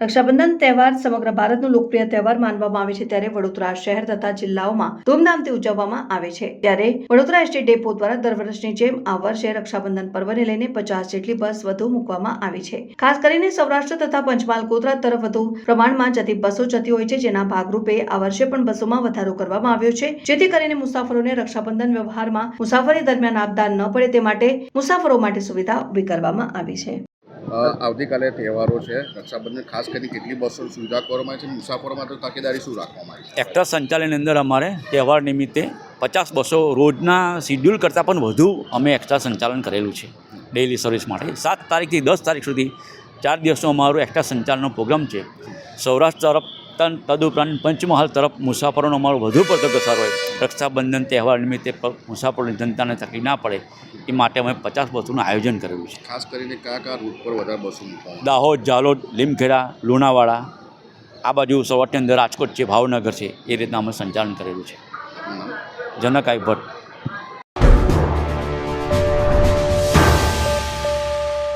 રક્ષાબંધન તહેવાર સમગ્ર ભારતનો લોકપ્રિય તહેવાર માનવામાં આવે છે ત્યારે વડોદરા શહેર તથા જિલ્લાઓમાં ધૂમધામથી ઉજવવામાં આવે છે. ત્યારે વડોદરા એસટી ડેપો દ્વારા દર વર્ષની જેમ આ વર્ષે રક્ષાબંધન પર્વને લઈને પચાસ જેટલી બસ વધુ મૂકવામાં આવી છે. ખાસ કરીને સૌરાષ્ટ્ર તથા પંચમહાલ, ગોધરા તરફ વધુ પ્રમાણમાં જતી બસો જતી હોય છે, જેના ભાગરૂપે આ વર્ષે પણ બસોમાં વધારો કરવામાં આવ્યો છે. જેથી કરીને મુસાફરોને રક્ષાબંધન વ્યવહારમાં મુસાફરી દરમિયાન આપદાન ન પડે તે માટે મુસાફરો માટે સુવિધા ઊભી કરવામાં આવી છે. આવતીકાલે તહેવારો છે. રક્ષાબંધન ખાસ કરીને કેટલી બસો સુવિધા કરવામાં આવી છે. મુસાફરો માટે તકેદારી શું રાખવામાં આવી છે? એક્ટર સંચાલનની અંદર અમારે તહેવાર નિમિત્તે પચાસ બસો રોજના શિડ્યુલ કરતાં પણ વધુ અમે એક્સ્ટ્રા સંચાલન કરેલું છે. ડેઇલી સર્વિસ માટે. સાત તારીખથી દસ તારીખ સુધી ચાર દિવસનો અમારો એક્સ્ટ્રા સંચાલનનો પ્રોગ્રામ છે. સૌરાષ્ટ્ર તરફ તન તદુપરાંત પંચમહાલ તરફ મુસાફરોનો અમારો વધુ પડતો પ્રસાર હોય. રક્ષાબંધન તહેવાર નિમિત્તે મુસાફરોની જનતાને તકલીફ ના પડે એ માટે અમે પચાસ બસોનું આયોજન કરેલું છે. ખાસ કરીને કયા કયા રૂટ પર વધારે બસો દાહોદ જાલોદ લીમખેડા લુણાવાડા આ બાજુ સૌરાષ્ટ્રની અંદર રાજકોટ છે ભાવનગર છે એ રીતના અમે સંચાલન કરેલું છે? જનકાઈ ભટ્ટ.